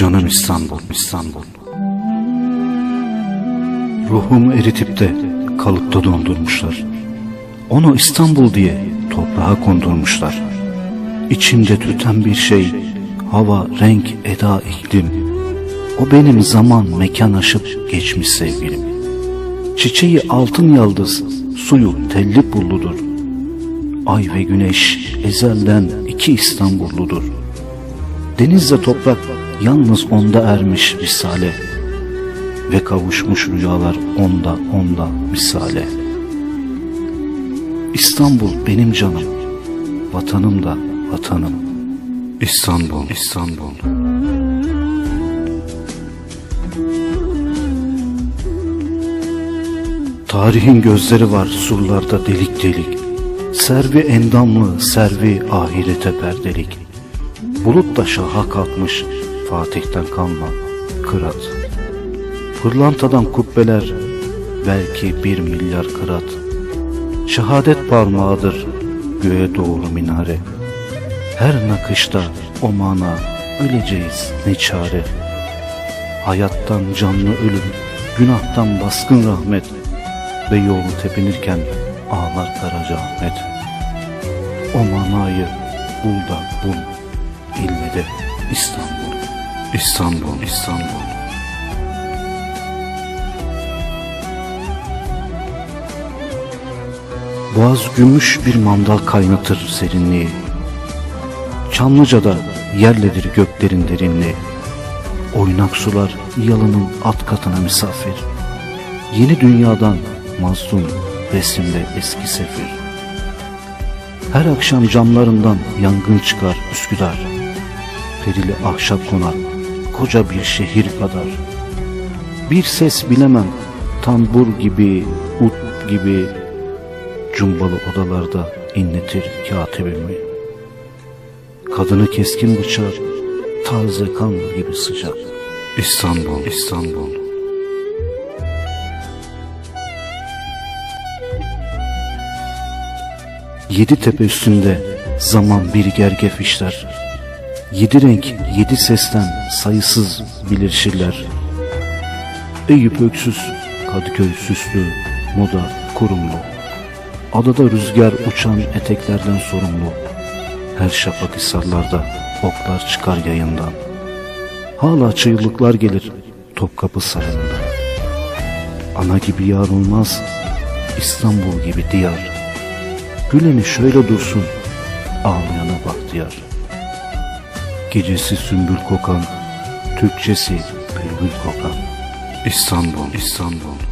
İstanbul, İstanbul. Ruhumu eritip de kalıpta dondurmuşlar. Onu İstanbul diye toprağa kondurmuşlar. İçimde tüten bir şey, hava, renk, eda, iklim. O benim zaman, mekan aşıp geçmiş sevgilim. Çiçeği altın yıldız, suyu telli pulludur. Ay ve güneş ezelden iki İstanbulludur. Denizle toprak yalnız onda ermiş misale ve kavuşmuş rüyalar onda onda misale. İstanbul benim canım, vatanım da vatanım. İstanbul, İstanbul. Tarihin gözleri var surlarda delik delik. Servi endamlı, servi ahirete perdelik. Bulut da şaha kalkmış, Fatih'ten kalma, kırat. Pırlantadan kubbeler, belki bir milyar kırat. Şehadet parmağıdır, göğe doğru minare. Her nakışta o mana, öleceğiz ne çare. Hayattan canlı ölüm, günahtan baskın rahmet ve yolu tepinirken ağlar Karacaahmet. O manayı bul da bul, ilmede İstanbul, İstanbul, İstanbul. Boğaz gümüş bir mandal kaynatır serinliği. Çamlıca'da yerledir göklerin derinliği. Oynak sular yalının at katına misafir. Yeni dünyadan mazlum resimde eski sefir. Her akşam camlarından yangın çıkar Üsküdar. Perili ahşap konar koca bir şehir kadar. Bir ses bilemem tambur gibi, ut gibi cumbalı odalarda inletir katibimi. Kadını keskin bıçak, taze kan gibi sıcak. İstanbul, İstanbul. Yedi tepe üstünde zaman bir gergef işler. Yedi renk, yedi sesten sayısız bilirşirler. Eyüp öksüz, Kadıköy süslü, moda kurumlu. Adada rüzgar uçan eteklerden sorumlu. Her şafak hisarlarda oklar çıkar yayından. Hala çığlıklar gelir Topkapı sarayında. Ana gibi yar olmaz, İstanbul gibi diyar. Güleni şöyle dursun, ağlayana bahtiyar. Gecesi sümbül kokan, Türkçesi bülbül kokan. İstanbul, İstanbul.